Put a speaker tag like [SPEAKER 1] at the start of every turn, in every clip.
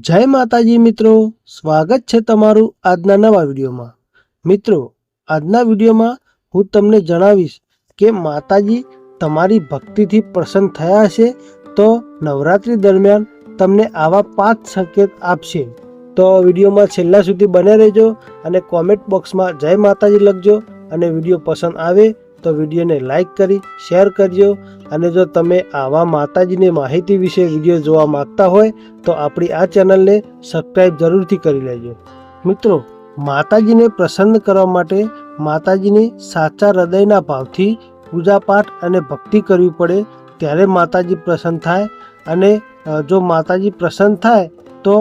[SPEAKER 1] જય માતાજી મિત્રો, સ્વાગત છે તમારું આજના નવા વિડીયોમાં. મિત્રો, આજના વિડીયોમાં હું તમને જણાવીશ કે માતાજી તમારી ભક્તિથી પ્રસન્ન થયા હશે તો નવરાત્રિ દરમિયાન તમને આવા પાંચ સંકેત આપશે. તો વિડીયોમાં છેલ્લા સુધી બને રહેજો અને કોમેન્ટ બોક્સમાં જય માતાજી લખજો અને વીડિયો પસંદ આવે તો વિડીયોને લાઇક કરી, શેર કરજો અને જો તમે આવા માતાજીની માહિતી વિશે વીડિયો જોવા માંગતા હોય, તો આપણી આ ચેનલને સબસ્ક્રાઈબ જરૂરથી કરી લેજો. મિત્રો, માતાજીને પ્રસન્ન કરવા માટે માતાજીની સાચા હૃદયના ભાવથી પૂજાપાઠ અને ભક્તિ કરવી પડે, ત્યારે માતાજી પ્રસન્ન થાય અને જો માતાજી પ્રસન્ન થાય, તો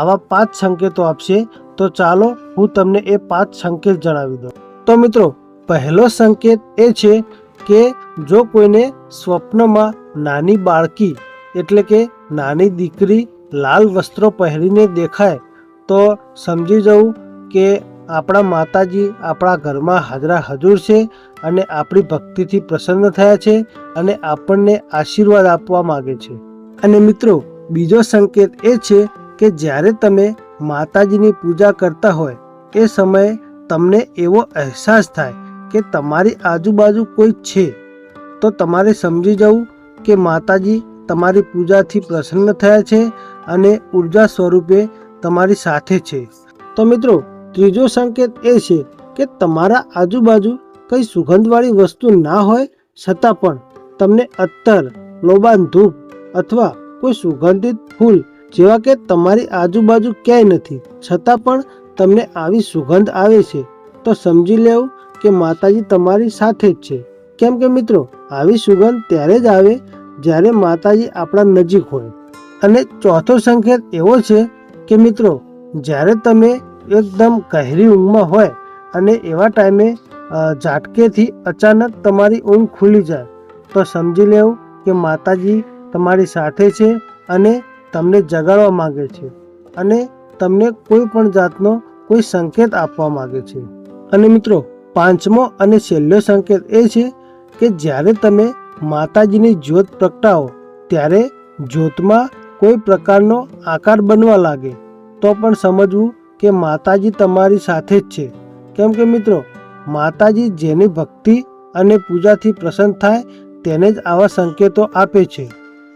[SPEAKER 1] આવા પાંચ સંકેતો આપશે, તો ચાલો હું તમને એ પાંચ સંકેત જણાવી દઉં. તો મિત્રો પહેલો સંકેત એ છે કે જો કોઈને સ્વપ્નમાં નાની બાળકી, એટલે કે નાની દીકરી લાલ વસ્ત્રો પહેરીને દેખાય, તો સમજી જવું કે આપણા માતાજી આપણા ઘરમાં હાજરા હજુર છે અને આપણી ભક્તિથી પ્રસન્ન થયા છે અને આપણને આશીર્વાદ આપવા માગે છે. અને મિત્રો, બીજો સંકેત એ છે કે જ્યારે તમે માતાજીની પૂજા કરતા હોય, એ સમયે તમને એવો અહેસાસ થાય કે તમારી આજુબાજુ કોઈ છે, તો તમારે સમજી જવું કે માતાજી તમારી પૂજાથી પ્રસન્ન થયા છે અને ઊર્જા સ્વરૂપે તમારી સાથે છે. તો મિત્રો, ત્રીજો સંકેત એ છે કે તમારા આજુબાજુ કઈ સુગંધવાળી વસ્તુ ના હોય, છતાં પણ તમને અત્તર, લોબાન ધૂપ અથવા કોઈ સુગંધિત ફૂલ જેવા કે તમારી આજુબાજુ ક્યાંય નથી, છતાં પણ તમને આવી સુગંધ આવે છે, તો સમજી લેવું કે માતાજી તમારી સાથે જ છે. કેમ કે મિત્રો, આવી સુગંધ ત્યારે જ આવે જ્યારે માતાજી આપણા નજીક હોય. અને ચોથો સંકેત એવો છે કે મિત્રો, જ્યારે તમે એકદમ ગહેરી ઊંઘમાં હોય અને એવા ટાઈમે ઝાટકેથી અચાનક તમારી ઊંઘ ખુલી જાય, તો સમજી લેવું કે માતાજી તમારી સાથે છે અને તમને જગાડવા માગે છે અને તમને કોઈ પણ જાતનો કોઈ સંકેત આપવા માગે છે. અને મિત્રો પાંચમો અને છેલ્લો સંકેત એ છે કે જ્યારે તમે માતાજીની જ્યોત પ્રગટાવો, ત્યારે જ્યોતમાં કોઈ પ્રકારનો આકાર બનવા લાગે. તો પણ સમજવું કે માતાજી તમારી સાથે જ છે. કેમ કે મિત્રો, માતાજી જેની ભક્તિ અને પૂજાથી પ્રસન્ન થાય, તેને જ આવા સંકેતો આપે છે.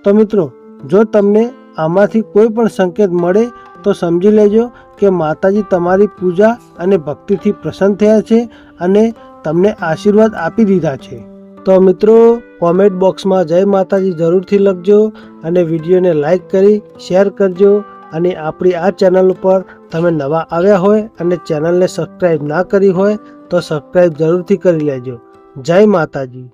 [SPEAKER 1] તો મિત્રો, જો તમને આમાંથી કોઈ પણ સંકેત મળે તો સમજી લેજો કે માતાજી તમારી પૂજા અને ભક્તિથી પ્રસન્ન થયા છે અને તમને આશીર્વાદ આપી દીધા છે. તો મિત્રો કોમેન્ટ બોક્સમાં જય માતાજી જરૂરથી લખજો અને વિડીયોને લાઈક કરી શેર કરજો અને આપણી આ ચેનલ ઉપર તમે નવા આવ્યા હોય અને ચેનલને સબસ્ક્રાઈબ ના કરી હોય તો સબસ્ક્રાઈબ જરૂરથી કરી લેજો. જય માતાજી.